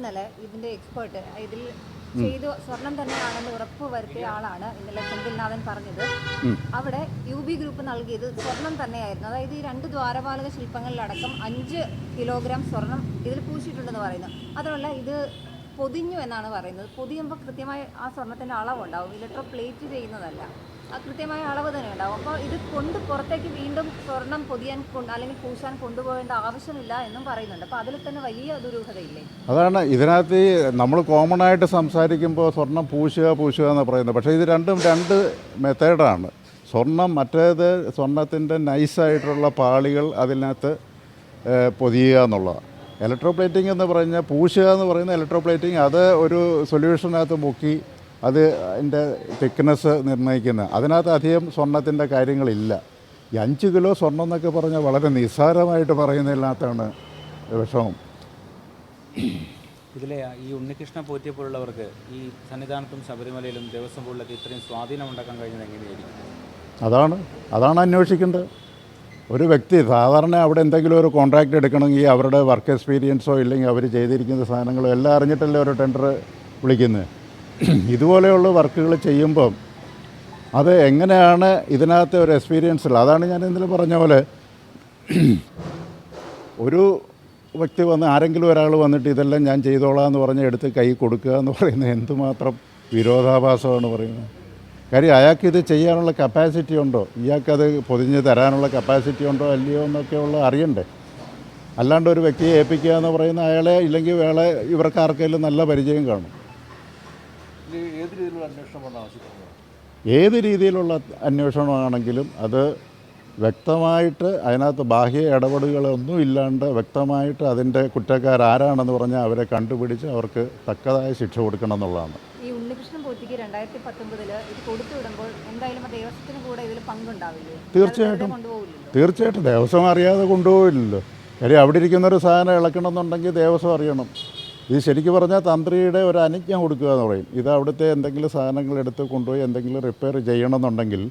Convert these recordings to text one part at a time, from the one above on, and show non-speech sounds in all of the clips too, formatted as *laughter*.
ഇന്നലെ ഇതിന്റെ എക്സ്പേർട്ട് ഇതിൽ ചെയ്തു സ്വർണം തന്നെയാണെന്ന് ഉറപ്പ് വരുത്തിയ ആളാണ് ഇന്നലെ സെന്തിൽനാഥൻ പറഞ്ഞത്. അവിടെ യു ബി ഗ്രൂപ്പ് നൽകിയത് സ്വർണം തന്നെയായിരുന്നു. അതായത് ഈ രണ്ട് ദ്വാരപാലക ശില്പങ്ങളിലടക്കം അഞ്ച് കിലോഗ്രാം സ്വർണം ഇതിൽ പൂശിയിട്ടുണ്ടെന്ന് പറയുന്നു. അതുകൊണ്ട് ഇത് പൊതിഞ്ഞു എന്നാണ് പറയുന്നത്. പൊതിയുമ്പോൾ കൃത്യമായി ആ സ്വർണത്തിന്റെ അളവുണ്ടാവും. ഇലക്ട്രോ പ്ലേറ്റ് ചെയ്യുന്നതല്ല. കൃത്യമായ അളവ് തന്നെ ഉണ്ടാവും. അപ്പോൾ ഇത് കൊണ്ട് പുറത്തേക്ക് വീണ്ടും സ്വർണം പൊതിയാൻ അല്ലെങ്കിൽ പൂശാൻ കൊണ്ടുപോകേണ്ട ആവശ്യമില്ല എന്നും പറയുന്നുണ്ട്. അപ്പോൾ അതിൽ തന്നെ വലിയ ദുരൂഹതയില്ലേ? അതാണ് ഇതിനകത്ത് നമ്മൾ കോമൺ ആയിട്ട് സംസാരിക്കുമ്പോൾ സ്വർണം പൂശുക പൂശുക എന്ന് പറയുന്നത്. പക്ഷേ ഇത് രണ്ടും രണ്ട് മെത്തേഡാണ് സ്വർണം മറ്റേത് സ്വർണത്തിന്റെ നൈസായിട്ടുള്ള പാളികൾ അതിനകത്ത് പൊതിയുക എന്നുള്ളതാണ്. ഇലക്ട്രോപ്ലേറ്റിംഗ് എന്ന് പറഞ്ഞാൽ പൂശുക എന്ന് പറയുന്ന ഇലക്ട്രോപ്ലേറ്റിംഗ് അത് ഒരു സൊല്യൂഷനകത്ത് മുക്കി അത് അതിന്റെ തിക്നെസ് നിർണയിക്കുന്നത്. അതിനകത്ത് അധികം സ്വർണത്തിന്റെ കാര്യങ്ങളില്ല. ഈ അഞ്ച് കിലോ സ്വർണം എന്നൊക്കെ പറഞ്ഞാൽ വളരെ നിസ്സാരമായിട്ട് പറയുന്നതിനകത്താണ് വിഷമം. ഇതിലെ ഈ ഉണ്ണികൃഷ്ണ പോറ്റിയെ പോലുള്ളവർക്ക് ഈ സന്നിധാനത്തും ശബരിമലയിലും ദേവസ്വം ബോർഡിലൊക്കെ ഇത്രയും സ്വാധീനം ഉണ്ടാക്കാൻ കഴിഞ്ഞത് എങ്ങനെയായിരിക്കും? അതാണ്. അതാണ് അന്വേഷിക്കേണ്ടത്. ഒരു വ്യക്തി സാധാരണ അവിടെ എന്തെങ്കിലും ഒരു കോൺട്രാക്റ്റ് എടുക്കണമെങ്കിൽ അവരുടെ വർക്ക് എക്സ്പീരിയൻസോ ഇല്ലെങ്കിൽ അവർ ചെയ്തിരിക്കുന്ന സാധനങ്ങളോ എല്ലാം അറിഞ്ഞിട്ടല്ലേ ഒരു ടെൻഡർ വിളിക്കുന്നത്. *clears throat* ഇതുപോലെയുള്ള വർക്കുകൾ ചെയ്യുമ്പം അത് എങ്ങനെയാണ് ഇതിനകത്തെ ഒരു എക്സ്പീരിയൻസ് ഉള്ളത് അതാണ് ഞാൻ ഇന്നലെ പറഞ്ഞ പോലെ *clears throat* ഒരു വ്യക്തി വന്ന് ആരെങ്കിലും ഒരാൾ വന്നിട്ട് ഇതെല്ലാം ഞാൻ ചെയ്തോളാം എന്ന് പറഞ്ഞ് എടുത്ത് കൈ കൊടുക്കുക എന്ന് പറയുന്നത് എന്തുമാത്രം വിരോധാഭാസമാണ് പറയുന്നത്. കാര്യം അയാൾക്ക് ഇത് ചെയ്യാനുള്ള കപ്പാസിറ്റി ഉണ്ടോ? ഇയാൾക്കത് പൊതിഞ്ഞ് തരാനുള്ള കപ്പാസിറ്റി ഉണ്ടോ? അല്ലയോ എന്നൊക്കെയുള്ള അറിയണ്ടേ. അല്ലാണ്ട് ഒരു വ്യക്തിയെ ഏൽപ്പിക്കുക എന്ന് പറയുന്ന അയാളെ ഇല്ലെങ്കിൽ വേളെ ഇവർക്ക് ആർക്കെങ്കിലും നല്ല പരിചയം കാണും. ഏത് രീതിയിലുള്ള അന്വേഷണമാണ് ആവശ്യപ്പെടുന്നത്? ഏത് രീതിയിലുള്ള അന്വേഷണമാണെങ്കിലും അത് വ്യക്തമായിട്ട് അതിനകത്ത് ബാഹ്യ ഇടപെടലുകളൊന്നും ഇല്ലാണ്ട് വ്യക്തമായിട്ട് അതിന്റെ കുറ്റക്കാരാരാണെന്ന് പറഞ്ഞാൽ അവരെ കണ്ടുപിടിച്ച് അവർക്ക് തക്കതായ ശിക്ഷ കൊടുക്കണം എന്നുള്ളതാണ്. ഈ ഉണ്ണികൃഷ്ണൻ പോറ്റിക്ക് രണ്ടായിരത്തി പത്തൊമ്പതിൽ ഇത് കൊടുത്തു വിടുമ്പോൾ എന്തായാലും ആ ദേവസ്വത്തിന് കൂടെ ഇതിൽ പങ്കുണ്ടാവില്ലേ? തീർച്ചയായിട്ടും. തീർച്ചയായിട്ടും. ദേവസ്വം അറിയാതെ കൊണ്ടുപോകില്ലല്ലോ. കാര്യം അവിടെ ഇരിക്കുന്ന ഒരു സാധനം ഇളക്കണമെന്നുണ്ടെങ്കിൽ ദേവസ്വം അറിയണം. ഇത് ശരിക്കും പറഞ്ഞാൽ തന്ത്രിയുടെ ഒരു അനുജ്ഞ കൊടുക്കുക എന്ന് പറയും. ഇത് അവിടുത്തെ എന്തെങ്കിലും സാധനങ്ങൾ എടുത്ത് കൊണ്ടുപോയി എന്തെങ്കിലും റിപ്പയർ ചെയ്യണമെന്നുണ്ടെങ്കിൽ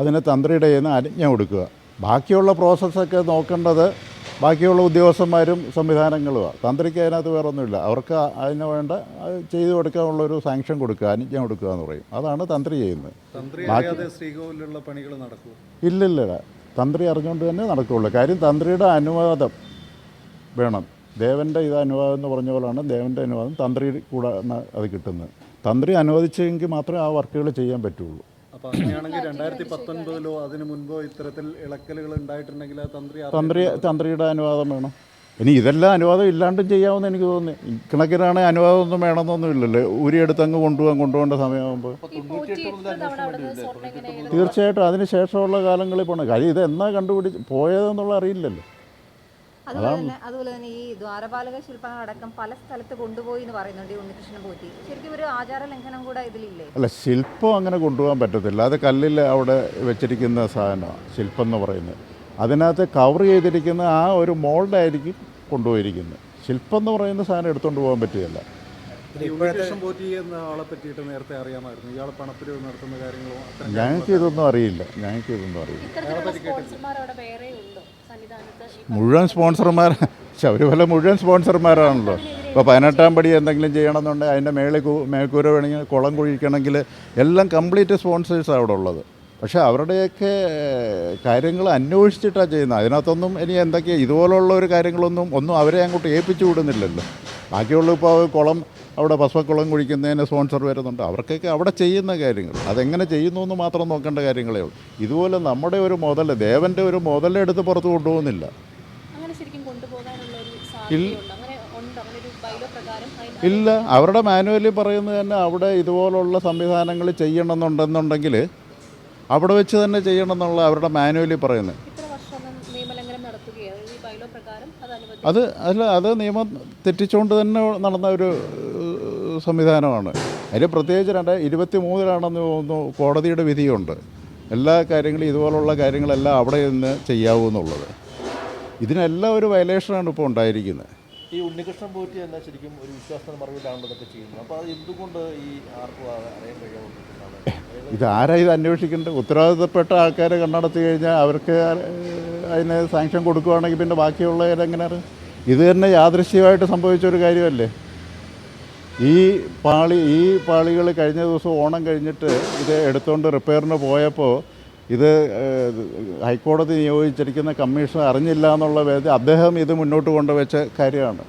അതിന് തന്ത്രിയുടെ നിന്ന് അനുജ്ഞ കൊടുക്കുക. ബാക്കിയുള്ള പ്രോസസ്സൊക്കെ നോക്കേണ്ടത് ബാക്കിയുള്ള ഉദ്യോഗസ്ഥന്മാരും സംവിധാനങ്ങളുമാണ് തന്ത്രിക്ക് അതിനകത്ത് വേറൊന്നുമില്ല. അവർക്ക് അതിന് വേണ്ട ചെയ്തു കൊടുക്കാനുള്ള ഒരു സാങ്ഷൻ കൊടുക്കുക അനുജ്ഞ കൊടുക്കുക എന്ന് പറയും. അതാണ് തന്ത്രി ചെയ്യുന്നത്. ശ്രീകോവിലുള്ള പണികൾ നടക്കും ഇല്ലില്ല തന്ത്രി അറിഞ്ഞുകൊണ്ട് തന്നെ നടക്കുകയുള്ളൂ കാര്യം തന്ത്രിയുടെ അനുവാദം വേണം. ദേവന്റെ ഇത് അനുവാദം എന്ന് പറഞ്ഞ പോലെയാണ് ദേവന്റെ അനുവാദം. തന്ത്രി കൂടെ അത് കിട്ടുന്നത്. തന്ത്രി അനുവദിച്ചെങ്കിൽ മാത്രമേ ആ വർക്കുകൾ ചെയ്യാൻ പറ്റുള്ളൂ. അപ്പൊ അങ്ങനെയാണെങ്കിൽ രണ്ടായിരത്തി പത്തൊൻപതിലോ അതിനു മുൻപോ ഇത്തരത്തിൽ ഇളക്കലുകൾ ഉണ്ടായിട്ടുണ്ടെങ്കിൽ ആ തന്ത്രി തന്ത്രി തന്ത്രിയുടെ അനുവാദം വേണം. ഇനി ഇതെല്ലാം അനുവാദം ഇല്ലാണ്ടും ചെയ്യാമെന്ന് എനിക്ക് തോന്നുന്നു അനുവാദം അനുവാദമൊന്നും വേണമെന്നൊന്നും ഇല്ലല്ലോ. ഊരിയെടുത്ത് അങ്ങ് കൊണ്ടുപോകാൻ കൊണ്ടുപോകേണ്ട സമയമാകുമ്പോൾ. തീർച്ചയായിട്ടും അതിന് ശേഷമുള്ള കാലങ്ങളിൽ പോകണം കാര്യം ഇത് എന്നാ കണ്ടുപിടിച്ച് പോയതെന്നുള്ള അറിയില്ലല്ലോ. അതുപോലെ തന്നെ അതുപോലെ തന്നെ ഈ ദ്വാരപാലക ശില്പങ്ങളടക്കം പല സ്ഥലത്ത് കൊണ്ടുപോയി എന്ന് പറയുന്നുണ്ട് ഈ ഉണ്ണികൃഷ്ണൻ പോറ്റി ശരിക്കും ഒരു ആചാര ലംഘനം കൂടെ ഇതിലില്ലേ? അല്ല ശില്പം അങ്ങനെ കൊണ്ടുപോകാൻ പറ്റത്തില്ല. അത് കല്ലിൽ അവിടെ വെച്ചിരിക്കുന്ന സാധനമാണ് ശില്പം എന്ന് പറയുന്നത്. അതിനകത്ത് കവർ ചെയ്തിരിക്കുന്ന ആ ഒരു മോൾഡായിരിക്കും കൊണ്ടുപോയിരിക്കുന്നത്. ശില്പം എന്ന് പറയുന്ന സാധനം എടുത്തുകൊണ്ട് പോകാൻ പറ്റുകയില്ല. പോറ്റി എന്ന ആളെ പറ്റിയിട്ട് നേരത്തെ അറിയാമായിരുന്നു. ഇയാൾ പണപ്പിരിവ് നടത്തുന്ന കാര്യങ്ങളോ ഞങ്ങൾക്ക് ഇതൊന്നും അറിയില്ല. ഞങ്ങൾക്ക് ഇതൊന്നും അറിയില്ല. മുഴുവൻ സ്പോൺസർമാർ ശബരിമല മുഴുവൻ സ്പോൺസർമാരാണല്ലോ. ഇപ്പോൾ പതിനെട്ടാം പടി എന്തെങ്കിലും ചെയ്യണമെന്നുണ്ടെങ്കിൽ അതിന്റെ മേളിൽ മേൽക്കൂര വേണമെങ്കിൽ കുളം കുഴിക്കണമെങ്കിൽ എല്ലാം കംപ്ലീറ്റ് സ്പോൺസേഴ്സാണ് അവിടെ ഉള്ളത്. പക്ഷേ അവരുടെയൊക്കെ കാര്യങ്ങൾ അന്വേഷിച്ചിട്ടാണ് ചെയ്യുന്നത്. അതിനകത്തൊന്നും ഇനി എന്തൊക്കെയാണ് ഇതുപോലുള്ള ഒരു കാര്യങ്ങളൊന്നും ഒന്നും അവരെ അങ്ങോട്ട് ഏൽപ്പിച്ചു വിടുന്നില്ലല്ലോ. ബാക്കിയുള്ള ഇപ്പോൾ കുളം അവിടെ പശുക്കുളം കുഴിക്കുന്നതിന് സ്പോൺസർ വരുന്നുണ്ട്. അവർക്കൊക്കെ അവിടെ ചെയ്യുന്ന കാര്യങ്ങൾ. അതെങ്ങനെ ചെയ്യുന്നു എന്ന് മാത്രം നോക്കേണ്ട കാര്യങ്ങളേ ഉള്ളൂ. ഇതുപോലെ നമ്മുടെ ഒരു മുതൽ ദേവന്റെ ഒരു മുതലെടുത്ത് പുറത്ത് കൊണ്ടുപോകുന്നില്ല. ഇല്ല. അവരുടെ മാനുവലിൽ പറയുന്നത് തന്നെ അവിടെ ഇതുപോലുള്ള സംവിധാനങ്ങൾ ചെയ്യണമെന്നുണ്ടെന്നുണ്ടെങ്കിൽ അവിടെ വെച്ച് തന്നെ ചെയ്യണം എന്നുള്ള അവരുടെ മാനുവലിൽ പറയുന്നത്. അത് അല്ല അത് നിയമം തെറ്റിച്ചുകൊണ്ട് തന്നെ നടന്ന ഒരു സംവിധാനമാണ്. അതിന് പ്രത്യേകിച്ച് രണ്ട് ഇരുപത്തി മൂന്നിലാണെന്ന് തോന്നുന്നു കോടതിയുടെ വിധിയുണ്ട്. എല്ലാ കാര്യങ്ങളും ഇതുപോലുള്ള കാര്യങ്ങളെല്ലാം അവിടെ നിന്ന് ചെയ്യാവൂ എന്നുള്ളത്. ഇതിനെല്ലാം ഒരു വയലേഷനാണ് ഇപ്പോൾ ഉണ്ടായിരിക്കുന്നത്. ഈ ഉണ്ണികൃഷ്ണൻ പോറ്റി തന്നെ ശരിക്കും ഒരു വിശ്വാസത്തിന് മറവിലാണല്ലോ ഇതൊക്കെ ചെയ്യുന്നത്. അപ്പോൾ അത് എന്തുകൊണ്ട് ഈ ആർക്കും അറിയാൻ കഴിയാവുന്നതാണ് ഇതാരാ ഇത് അന്വേഷിക്കേണ്ടത്? ഉത്തരവാദിത്തപ്പെട്ട ആൾക്കാരെ കണ്ടെത്തി കഴിഞ്ഞാൽ അവർക്ക് അതിന് സാങ്ഷൻ കൊടുക്കുകയാണെങ്കിൽ പിന്നെ ബാക്കിയുള്ളവരെങ്ങനെയാണ്? ഇത് തന്നെ യാദൃശ്യമായിട്ട് സംഭവിച്ച ഒരു കാര്യമല്ലേ? ഈ പാളി ഈ പാളികൾ കഴിഞ്ഞ ദിവസം ഓണം കഴിഞ്ഞിട്ട് ഇത് എടുത്തുകൊണ്ട് റിപ്പയറിന് പോയപ്പോൾ ഇത് ഹൈക്കോടതി നിയോഗിച്ചിരിക്കുന്ന കമ്മീഷൻ അറിഞ്ഞില്ല എന്നുള്ള വേദി അദ്ദേഹം ഇത് മുന്നോട്ട് കൊണ്ടുവച്ച കാര്യമാണ്.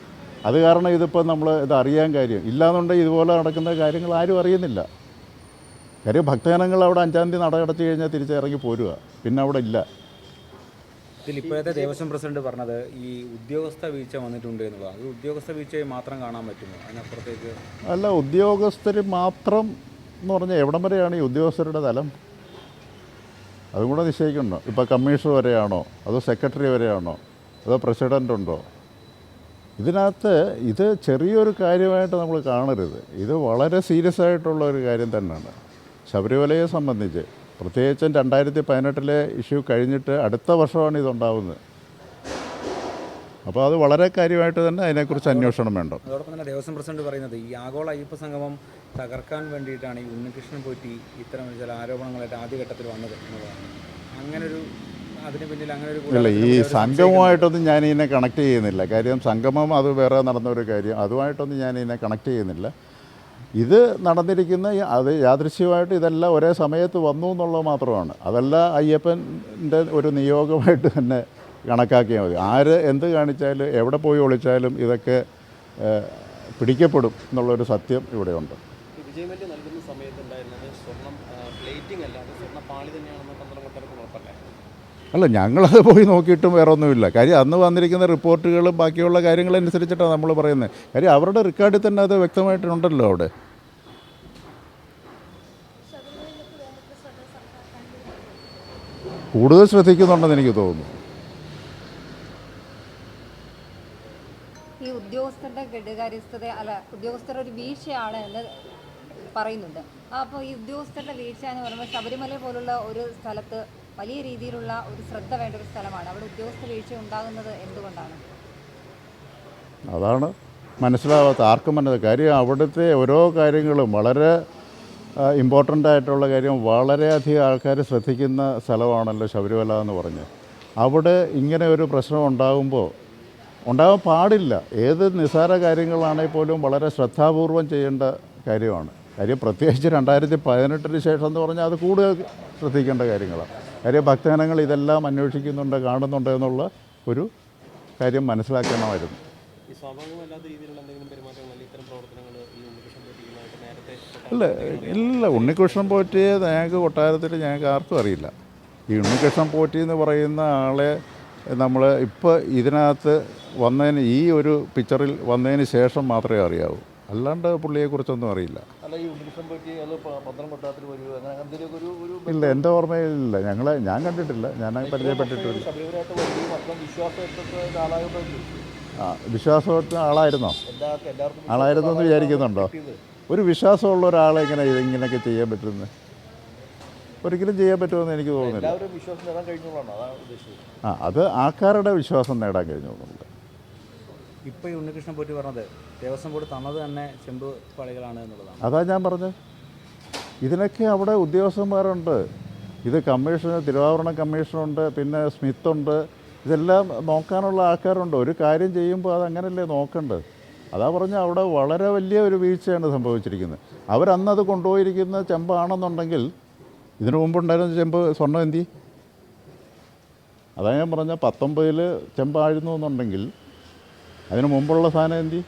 അത് കാരണം ഇതിപ്പോൾ നമ്മൾ ഇത് അറിയാൻ കാര്യം. ഇല്ലാന്നുണ്ടെങ്കിൽ ഇതുപോലെ നടക്കുന്ന കാര്യങ്ങൾ ആരും അറിയുന്നില്ല. കാര്യം ഭക്തജനങ്ങൾ അവിടെ അഞ്ചാം തീയതി നട കഴിഞ്ഞാൽ തിരിച്ചിറങ്ങി പോരുക പിന്നെ അവിടെ ഇല്ല. ഇതിൽ ഇപ്പോഴത്തെ ദേവസ്വം പ്രസിഡന്റ് പറഞ്ഞത് ഈ ഉദ്യോഗസ്ഥ വീഴ്ച വന്നിട്ടുണ്ട് എന്നുള്ളതാണ് അത് ഉദ്യോഗസ്ഥ വീഴ്ചയെ മാത്രം കാണാൻ പറ്റുമോ? അതിനപ്പുറത്തേക്ക് അല്ല ഉദ്യോഗസ്ഥർ മാത്രം എന്ന് പറഞ്ഞാൽ എവിടം വരെയാണ് ഈ ഉദ്യോഗസ്ഥരുടെ തലം? അതും കൂടെ നിശ്ചയിക്കണോ ഇപ്പോൾ കമ്മീഷണർ വരെയാണോ? അതോ സെക്രട്ടറി വരെയാണോ? അതോ പ്രസിഡന്റ് ഉണ്ടോ? ഇതിനകത്ത് ഇത് ചെറിയൊരു കാര്യമായിട്ട് നമ്മൾ കാണരുത്. ഇത് വളരെ സീരിയസ് ആയിട്ടുള്ള ഒരു കാര്യം തന്നെയാണ്. ശബരിമലയെ സംബന്ധിച്ച് പ്രത്യേകിച്ചും രണ്ടായിരത്തി പതിനെട്ടിലെ ഇഷ്യൂ കഴിഞ്ഞിട്ട് അടുത്ത വർഷമാണ് ഇതുണ്ടാവുന്നത്. അപ്പോൾ അത് വളരെ കാര്യമായിട്ട് തന്നെ അതിനെക്കുറിച്ച് അന്വേഷണം വേണ്ട അതോടൊപ്പം തന്നെ ദേവസ്വം പ്രസിഡന്റ് പറയുന്നത് ഈ ആഗോള അയ്യപ്പ സംഗമം തകർക്കാൻ വേണ്ടിയിട്ടാണ് ഈ ഉണ്ണികൃഷ്ണൻ പോറ്റി ഇത്തരം ചില ആരോപണങ്ങളായിട്ട് ആദ്യഘട്ടത്തിൽ വന്നത് എന്നുള്ളതാണ്. അങ്ങനൊരു അതിന് പിന്നിൽ അങ്ങനെ ഒരു ഇല്ല ഈ സംഗമവുമായിട്ടൊന്നും സംഗമമായിട്ടൊന്നും ഞാൻ ഇതിനെ കണക്ട് ചെയ്യുന്നില്ല. കാര്യം സംഗമം അത് വേറെ നടന്ന ഒരു കാര്യം. അതുമായിട്ടൊന്നും ഞാൻ ഇതിനെ കണക്ട് ചെയ്യുന്നില്ല. ഇത് നടന്നിരിക്കുന്ന അത് യാദൃശ്യമായിട്ട് ഇതെല്ലാം ഒരേ സമയത്ത് വന്നു എന്നുള്ളത് മാത്രമാണ്. അതല്ല അയ്യപ്പന്റെ ഒരു നിയോഗമായിട്ട് തന്നെ കണക്കാക്കിയാൽ മതി. ആര് എന്ത് കാണിച്ചാലും എവിടെ പോയി ഒളിച്ചാലും ഇതൊക്കെ പിടിക്കപ്പെടും എന്നുള്ളൊരു സത്യം ഇവിടെയുണ്ട്. അല്ല ഞങ്ങളത് പോയി നോക്കിയിട്ടും വേറെ ഒന്നുമില്ല കാര്യം അന്ന് വന്നിരിക്കുന്ന റിപ്പോർട്ടുകളും ബാക്കിയുള്ള കാര്യങ്ങളനുസരിച്ചിട്ടാണ് നമ്മൾ പറയുന്നത്. കാര്യം അവരുടെ റെക്കോർഡിൽ തന്നെ അത് വ്യക്തമായിട്ടുണ്ടല്ലോ അവിടെ. കൂടുതൽ ശ്രദ്ധിക്കുന്നുണ്ടെന്ന് എനിക്ക് തോന്നുന്നു. ഈ ഉദ്യോഗസ്ഥരുടെ കെടുകാര്യസ്ഥത അല്ല ഉദ്യോഗസ്ഥർ ഒരു വീഴ്ചയാണ് എന്ന് പറയുന്നുണ്ട്. അപ്പോൾ ഈ ഉദ്യോഗസ്ഥരുടെ വീഴ്ച എന്ന് പറയുമ്പോൾ ശബരിമല പോലുള്ള ഒരു സ്ഥലത്ത് വലിയ രീതിയിലുള്ള ഒരു ശ്രദ്ധ വേണ്ട ഒരു സ്ഥലമാണ്. അവിടെ ഉദ്യോഗസ്ഥ വീഴ്ച ഉണ്ടാകുന്നത് എന്തുകൊണ്ടാണ്? അതാണ് മനസ്സിലാവാത്ത ആർക്കും മനസ്സിലാവും കാര്യം. അവിടുത്തെ ഓരോ കാര്യങ്ങളും വളരെ ഇമ്പോർട്ടന്റ് ആയിട്ടുള്ള കാര്യം വളരെയധികം ആൾക്കാർ ശ്രദ്ധിക്കുന്ന സ്ഥലമാണല്ലോ ശബരിമല എന്ന് പറഞ്ഞ്. അവിടെ ഇങ്ങനെ ഒരു പ്രശ്നം ഉണ്ടാകുമ്പോൾ ഉണ്ടാകാൻ പാടില്ല. ഏത് നിസ്സാര കാര്യങ്ങളാണെങ്കിൽ പോലും വളരെ ശ്രദ്ധാപൂർവം ചെയ്യേണ്ട കാര്യമാണ്. കാര്യം പ്രത്യേകിച്ച് രണ്ടായിരത്തി പതിനെട്ടിന് ശേഷം എന്ന് പറഞ്ഞാൽ അത് കൂടുതൽ ശ്രദ്ധിക്കേണ്ട കാര്യങ്ങളാണ്. കാര്യം ഭക്തജനങ്ങൾ ഇതെല്ലാം അന്വേഷിക്കുന്നുണ്ട് കാണുന്നുണ്ട് എന്നുള്ള ഒരു കാര്യം മനസ്സിലാക്കണമായിരുന്നു ഈ സ്വാഭാവികമല്ലാത്ത രീതിയിലുള്ള എന്തെങ്കിലും പെരുമാറ്റങ്ങൾ അല്ലെങ്കിൽ ഇത്തരം പ്രവർത്തനങ്ങൾ ഈ ഉണ്ണികൃഷ്ണൻ പോറ്റിയുമായിട്ട് നേരത്തെ ഇല്ല ഉണ്ണികൃഷ്ണൻ പോറ്റിയെ ഞങ്ങൾക്ക് കൊട്ടാരത്തിൽ ഞങ്ങൾക്ക് ആർക്കും അറിയില്ല. ഈ ഉണ്ണികൃഷ്ണൻ പോറ്റി എന്ന് പറയുന്ന ആളെ നമ്മൾ ഇപ്പോൾ ഇതിനകത്ത് വന്നതിന് ഈ ഒരു പിക്ചറിൽ വന്നതിന് ശേഷം മാത്രമേ അറിയാവൂ. അല്ലാണ്ട് പുള്ളിയെക്കുറിച്ചൊന്നും അറിയില്ല. അല്ല ഇല്ല എന്റെ ഓർമ്മയിലില്ല. ഞങ്ങൾ ഞാൻ കണ്ടിട്ടില്ല. ഞാൻ പരിചയപ്പെട്ടിട്ടില്ല. ആ വിശ്വാസത്തിന് ആളായിരുന്നോ? ആളായിരുന്നു എന്ന് വിചാരിക്കുന്നുണ്ടോ? ഒരു വിശ്വാസമുള്ള ഒരാളെ ഇങ്ങനെ ഇങ്ങനെയൊക്കെ ചെയ്യാൻ പറ്റുന്നത്? ഒരിക്കലും ചെയ്യാൻ പറ്റുമെന്ന് എനിക്ക് തോന്നുന്നില്ല. എല്ലാവരും വിശ്വാസം നേടാൻ കഴിഞ്ഞുള്ളതാണ് അതാണ് ഉദ്ദേശിച്ചത്. ആ അത് ആൾക്കാരുടെ വിശ്വാസം നേടാൻ കഴിഞ്ഞോളൂ ഇപ്പോൾ ഈ ഉണ്ണികൃഷ്ണൻ പോറ്റി പറഞ്ഞത് ദേവസ്വം ബോർഡ് തന്നത് തന്നെ ചെമ്പു പാളികളാണ് എന്നുള്ളതാണ്. അതാ ഞാൻ പറഞ്ഞത്. ഇതിനൊക്കെ അവിടെ ഉദ്യോഗസ്ഥന്മാരുണ്ട്. ഇത് കമ്മീഷൻ തിരുവാഭരണ കമ്മീഷനുണ്ട് പിന്നെ സ്മിത്തുണ്ട്. ഇതെല്ലാം നോക്കാനുള്ള ആൾക്കാരുണ്ട്. ഒരു കാര്യം ചെയ്യുമ്പോൾ അത് അങ്ങനെയല്ലേ നോക്കേണ്ടത്? അതാ പറഞ്ഞ അവിടെ വളരെ വലിയ ഒരു വീഴ്ചയാണ് സംഭവിച്ചിരിക്കുന്നത്. അവരന്നത് കൊണ്ടുപോയിരിക്കുന്ന ചെമ്പാണെന്നുണ്ടെങ്കിൽ ഇതിനു മുമ്പുണ്ടായിരുന്ന ചെമ്പ് സ്വർണം എന്തി? അതാ ഞാൻ പറഞ്ഞ പത്തൊമ്പതിൽ ചെമ്പായിരുന്നു എന്നുണ്ടെങ്കിൽ അതിന് മുമ്പുള്ള സാധനം എന്തി?